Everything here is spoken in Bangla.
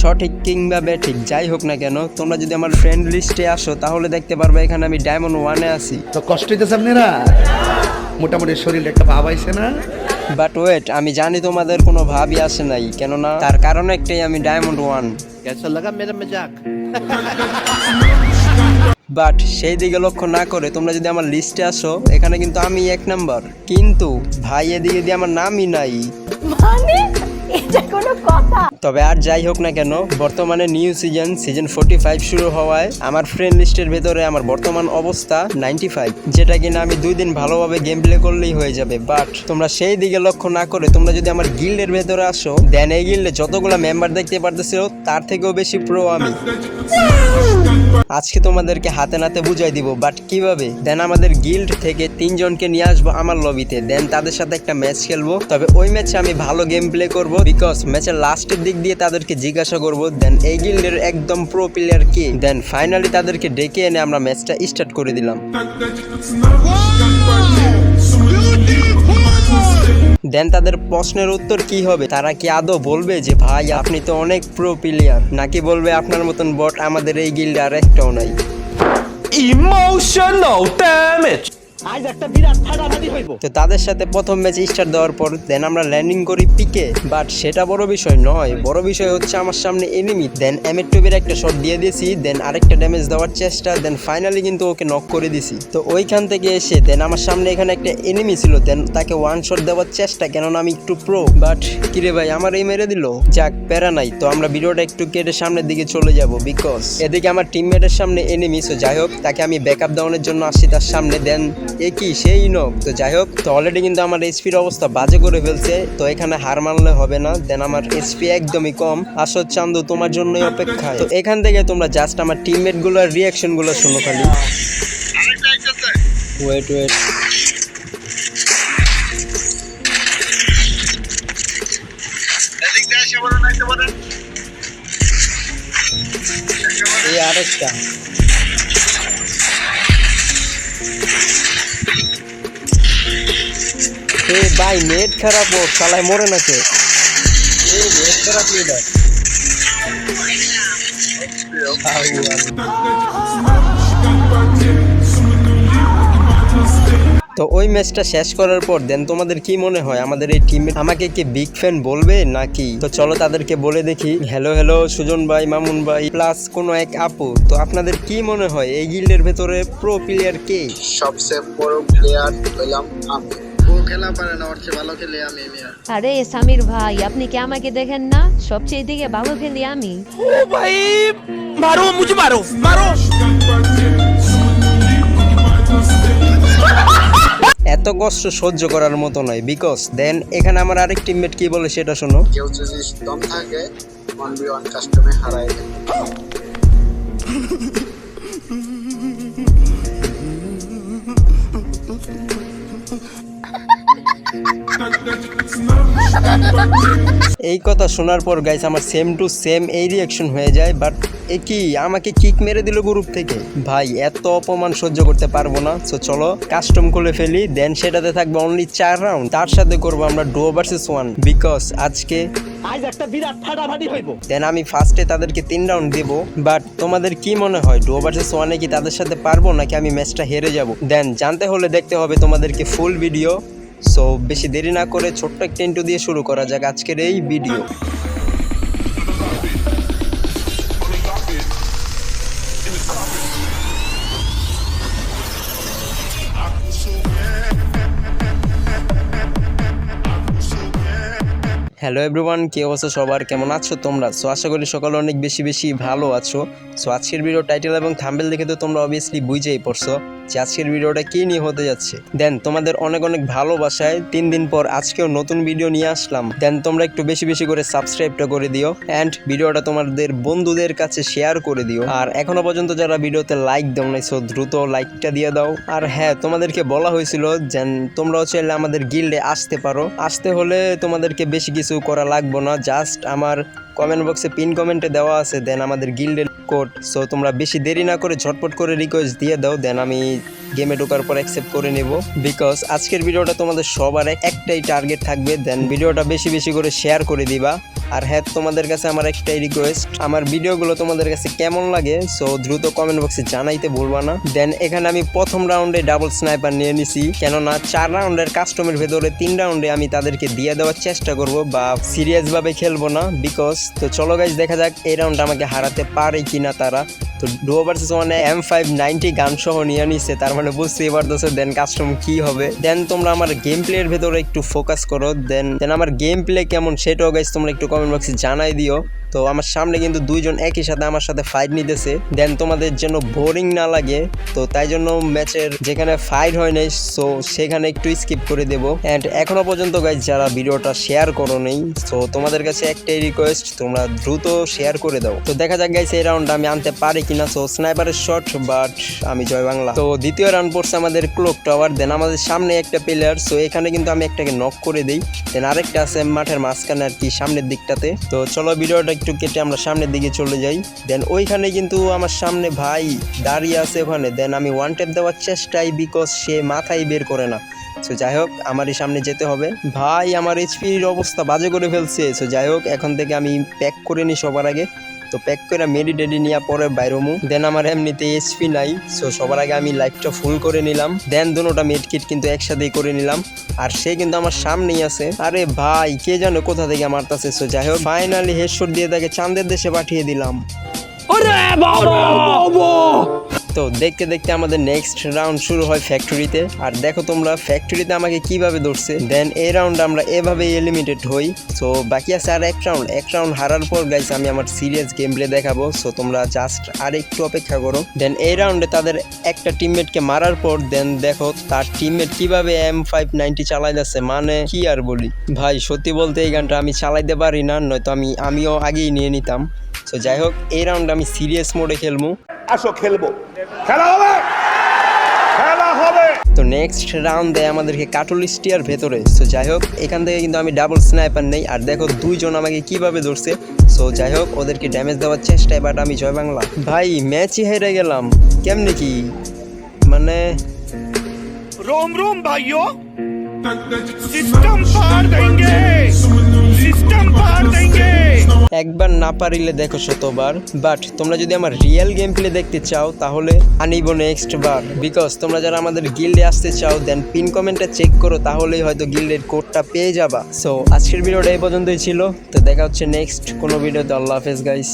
সঠিক কিংবা ব্যাটিক যাই হোক না কেন তোমরা যদি আমার ফ্রেন্ড লিস্টে আসো তাহলে দেখতে পারবে এখানে আমি ডায়মন্ড ওয়ানে আছি। তো কষ্ট হইতেছে আপনারা? মোটামুটি শরীর একটা ভাব আইছে না? বাট ওয়েট আমি জানি তোমাদের কোনো ভাবই আসে নাই কেননা তার কারণ একটাই আমি ডায়মন্ড ওয়ান লাগা মজাক বাট সেই দিকে লক্ষ্য না করে তোমরা যদি আমার লিস্টে আসো এখানে কিন্তু আমি এক নাম্বার কিন্তু ভাই এদিকে দিয়ে আমার নামই নাই। মানে? এটা কোনো কথা। তবে আর যাই হোক না কেন বর্তমানে new season season forty five শুরু হওয়ায় আমার ফ্রেন্ড লিস্টের ভেতরে আমার বর্তমান অবস্থা নাইনটি ফাইভ যেটা কিনা আমি দুই দিন ভালোভাবে গেম প্লে করলেই হয়ে যাবে। বাট তোমরা সেই দিকে লক্ষ্য না করে তোমরা যদি আমার গিল্ডের ভেতরে আসো দেন এই গিল্ডে যতগুলো মেম্বার দেখতে পারতেছিল তার থেকেও বেশি প্রো আমি। আজকে তোমাদেরকে হাতে নাতে বুঝাই দিব বাট কীভাবে? দেন আমাদের গিল্ড থেকে তিনজনকে নিয়ে আসব আমার লবিতে দেন তাদের সাথে একটা ম্যাচ খেলব। তবে ওই ম্যাচে আমি ভালো গেম প্লে করব বিকজ ম্যাচের লাস্টের দিক দিয়ে তাদেরকে জিজ্ঞাসা করব দেন এই গিল্ডের একদম প্রো প্লেয়ার কে? দেন ফাইনালি তাদেরকে ডেকে এনে আমরা ম্যাচটা স্টার্ট করে দিলাম। দেন তাদের প্রশ্নের উত্তর কি হবে? তারা কি আদৌ বলবে যে, ভাই, আপনি তো অনেক প্রো প্লেয়ার নাকি বলবে, আপনার মতন বট আমাদের এই গিল্ডে আর একটাও নাই? Emotional damage. আজ একটা বিরাট ফাটাফাটি হইব। তো তাদের সাথে প্রথম ম্যাচ স্টার্ট দেওয়ার পর দেন আমরা ল্যান্ডিং করি পিকে বাট সেটা বড় বিষয় নয়। বড় বিষয় হচ্ছে আমার সামনে এনিমি দেন এমের টুবের একটা শট দিয়ে দিয়েছি দেন আরেকটা ড্যামেজ দেওয়ার চেষ্টা দেন ফাইনালি কিন্তু ওকে নক করে দিছি। তো ওইখান থেকে এসে দেন আমার সামনে এখানে একটা এনিমি ছিল দেন তাকে ওয়ান শট দেওয়ার চেষ্টা, কেননা আমি একটু প্রো বাট কিরে ভাই, আমার এই মেরে দিল? যাক, প্যারা নাই। তো আমরা ভিডিওটা একটু কেটে সামনের দিকে চলে যাব বিকজ এদিকে আমার টিমমেটের সামনে এনিমি সো যাই হোক, তাকে আমি ব্যাকআপ দেওয়ানোর জন্য আসছি তার সামনে দেন এ কি, সেই নক তো যাই হোক, তো অলরেডি কিন্তু আমার এইচপির অবস্থা বাজে করে ফেলছে। তো এখানে হার মানলে হবে না। দেন আমার এসপি একদমই কম। আসর চান্দু, তোমার জন্যই অপেক্ষা তো এখান থেকে তোমরা জাস্ট আমার টিমমেটগুলোর রিয়াকশনগুলো শোনো খালি। ওয়েট ওয়েট এই আরেকটা। এ ভাই নেট খারাপ ও, শালায় মরে না কে নেট খারাপ লিডার তো ওই ম্যাচটা শেষ করার পর দেন তোমাদের কি মনে হয়? আমাদের এই টিম আমাকে কি বিগ ফ্যান বলবে নাকি? তো চলো তাদেরকে বলে দেখি। হ্যালো হ্যালো সুজন ভাই, মামুন ভাই প্লাস কোনো এক আপু। তো আপনাদের কি মনে হয়? এই গিল্ডের ভেতরে প্রো প্লেয়ার কে? সবচেয়ে বড় প্লেয়ার হইলাম আমি। আরে সামির ভাই আপনি কি আমাকে দেখেন না? সবচেয়ে দিকে ভালো খেলি আমি। ও ভাই মারো মারো মারো। এত কষ্ট সহ্য করার মতো নয় বিকজ দেন এখানে আমার আরেক টিমমেট কি বলে সেটা শোনো। কেউ যদি দম থাকে ওয়ান বি ওয়ান কাস্টমে হারায় এই কথা শোনার পর গাইস আমার সেম টু সেম এই রিয়াকশন হয়ে যায় বাট এ কি আমাকে কিক মেরে দিল গ্রুপ থেকে? ভাই এত অপমান সহ্য করতে পারব না। সো চলো কাস্টম খুলে ফেলি দেন সেটাতে থাকবে অনলি চার রাউন্ড তার সাথে করব আমরা ডো ভার্সেস ওয়ান বিকজ আজকে আজ একটা বিরাট ফাটাফাটি হইব। দেন আমি ফার্স্টে তাদেরকে তিন রাউন্ড দেব। বাট তোমাদের কি মনে হয় ডো ভার্সেস ওয়ানে কি তাদের সাথে পারব নাকি আমি ম্যাচটা হেরে যাব? দেন জানতে হলে দেখতে হবে তোমাদেরকে ফুল ভিডিও সো বেশি দেরি না করে ছোট্ট একটা ইন্টু দিয়ে শুরু করা যাক আজকের এই ভিডিও হ্যালো এভরিওয়ান কি অবস্থা সবার? কেমন আছো তোমরা? সো আশা করি সকালে অনেক বেশি বেশি ভালো আছো। সো আজকের ভিডিও টাইটেল এবং থাম্বেল দেখে তো তোমরা অবভিয়াসলি বুঝেই পড়ছো। যে আজকের ভিডিওটা কি নিয়ে হতে যাচ্ছে। দেন, তোমাদের অনেক অনেক ভালোবাসায় তিন দিন পর আজকেও নতুন ভিডিও নিয়ে আসলাম। দেন, তোমরা একটু বেশি বেশি করে সাবস্ক্রাইবটা করে দিও অ্যান্ড ভিডিওটা তোমাদের বন্ধুদের কাছে শেয়ার করে দিও। আর এখনও পর্যন্ত যারা ভিডিওতে লাইক দাও নাই সো দ্রুত লাইকটা দিয়ে দাও। আর হ্যাঁ তোমাদেরকে বলা হয়েছিল যে তোমরাও চাইলে আমাদের গিল্ডে আসতে পারো। আসতে হলে তোমাদেরকে বেশি কিছু করা লাগবে না জাস্ট আমার কমেন্ট বক্সে পিন কমেন্টে দেওয়া আছে দেন আমাদের গিল্ডের কোড। সো তোমরা বেশি দেরি না করে ঝটপট করে রিকোয়েস্ট দিয়ে দাও দেন আমি গেমে ঢোকার পর অ্যাকসেপ্ট করে নেব। বিকজ আজকের ভিডিওটা তোমাদের সবার একটাই টার্গেট থাকবে দেন ভিডিওটা বেশি বেশি করে শেয়ার করে দিবা। আর হ্যাঁ তোমাদের কাছে আমার একটাই রিকোয়েস্ট আমার ভিডিওগুলো তোমাদের কাছে কেমন লাগে সো দ্রুত কমেন্ট বক্সে জানাইতে ভুলবা না। দেন এখানে আমি প্রথম রাউন্ডে ডাবল স্নাইপার নিয়ে নিছি, কেননা চার রাউন্ডের কাস্টমের ভেতরে তিন রাউন্ডে আমি তাদেরকে দিয়ে দেওয়ার চেষ্টা করব বা সিরিয়াস ভাবে খেলব না বিকজ তো চলো গাইজ দেখা যাক এই রাউন্ড আমাকে হারাতে পারে কিনা তারা। তো ডুয়ো ভার্সেস ওয়ানে এম ফাইভ নাইনটি গান সহ নিয়ে নিচ্ছে তার মানে বুঝছি এবার দোষে দেন কাস্টম কি হবে? দেন তোমরা আমার গেম প্লের ভেতরে একটু ফোকাস করো দেন দেন আমার গেম প্লে কেমন সেটাও গাইজ তোমরা একটু কমেন্ট বক্সে জানাই দিও। তো আমার সামনে কিন্তু দুইজন একই সাথে আমার সাথে ফাইট নিতেছে। দেন তোমাদের যেন বোরিং না লাগে, তো তাই জন্য ম্যাচের যেখানে ফাইট হয় নাই সো সেখানে একটু স্কিপ করে দেবো। অ্যান্ড এখনও পর্যন্ত গাইজ যারা ভিডিওটা শেয়ার করো নেই সো তোমাদের কাছে একটাই রিকোয়েস্ট তোমরা দ্রুত শেয়ার করে দাও। তো দেখা যাক গাইছে এই রাউন্ড আমি আনতে পারি কিনা। সো স্নাইপারের শট বাট আমি জয় বাংলা। তো দ্বিতীয় রাউন্ড পড়ছে আমাদের ক্লোক টাওয়ার দেন আমাদের সামনে একটা প্লেয়ার সো এখানে কিন্তু আমি একটাকে নক করে দিই। দেন আরেকটা আছে মাঠের মাঝখানে আর কি, সামনের দিকটাতে। তো চলো ভিডিওটা একটু কেটে আমরা সামনের দিকে চলে যাই। দেন ওইখানে কিন্তু আমার সামনে ভাই দাঁড়িয়ে আছে ওখানে। দেন আমি ওয়ান টেপ দেওয়ার চেষ্টাই বিকজ সে মাথায় বের করে না। সো যাই হোক, আমারই সামনে যেতে হবে। ভাই, আমার এইচপির অবস্থা বাজে করে ফেলছে। সো যাই হোক, এখন থেকে আমি প্যাক করে নিই সবার আগে। তো প্যাক করে মেডি ডেডি নিয়ে পরে বাইরমু। দেন আমার এমনিতে এসপি নাই সো সবার আগে আমি লাইটটা ফুল করে নিলাম। দেন দুটা মেড কিট কিন্তু একসাথেই করে নিলাম। আর সে কিন্তু আমার সামনেই আছে। আরে ভাই কে জানো কোথা থেকে আমার কাছে সো যাই হোক ফাইনালি হেডশট দিয়ে তাকে চাঁদের দেশে পাঠিয়ে দিলাম। তো দেখতে দেখতে আমাদের নেক্সট রাউন্ড শুরু হয় ফ্যাক্টরিতে আর দেখো তোমরা ফ্যাক্টরিতে আমাকে কীভাবে ধরছে? দেন এই রাউন্ড আমরা এভাবে এলিমিটেড হই। সো বাকি আছে আর এক রাউন্ড এক রাউন্ড হারার পর গাইস আমি আমার সিরিয়াস গেম প্লে দেখাবো। সো তোমরা জাস্ট আর একটু অপেক্ষা করো। দেন এই রাউন্ডে তাদের একটা টিমমেটকে মারার পর দেন দেখো তার টিমমেট কীভাবে এম ফাইভ নাইনটি চালাই যাচ্ছে। মানে কি আর বলি? ভাই, সত্যি বলতে এই গানটা আমি চালাইতে পারি না, নয়তো আমি, আমিও আগেই নিয়ে নিতাম। সো যাই হোক, এই রাউন্ড আমি সিরিয়াস মোডে খেলব। আসো খেলব। খেলা হবে! খেলা হবে! তো নেক্সট রাউন্ড দেয় আমাদেরকে কাটলিস্টিয়ার ভেতরে। সো যাই হোক এখান থেকে কিন্তু আমি ডাবল স্নাইপার নেই। আর দেখো দুইজন আমাকে কীভাবে ধরছে। সো যাই হোক ওদেরকে ড্যামেজ দেওয়ার চেষ্টায় বাট আমি জয় বাংলা। ভাই ম্যাচই হেরে গেলাম। কেমনে কি? মানে রোম রোম ভাইও সিস্টেম পার দেঙ্গে। একবার না পারিলে দেখো শতবার বাট তোমরা যদি আমার রিয়েল গেম প্লে দেখতে চাও তাহলে আনিব নেক্সট বার। বিকজ তোমরা যারা আমাদের গিল্ডে আসতে চাও দেন পিন কমেন্টটা চেক করো তাহলেই হয়তো গিল্ডের কোডটা পেয়ে যাবা। সো আজকের ভিডিওটা এই পর্যন্তই ছিল। তো দেখা হচ্ছে নেক্সট কোনো ভিডিওতে। আল্লাহ হাফেজ গাইস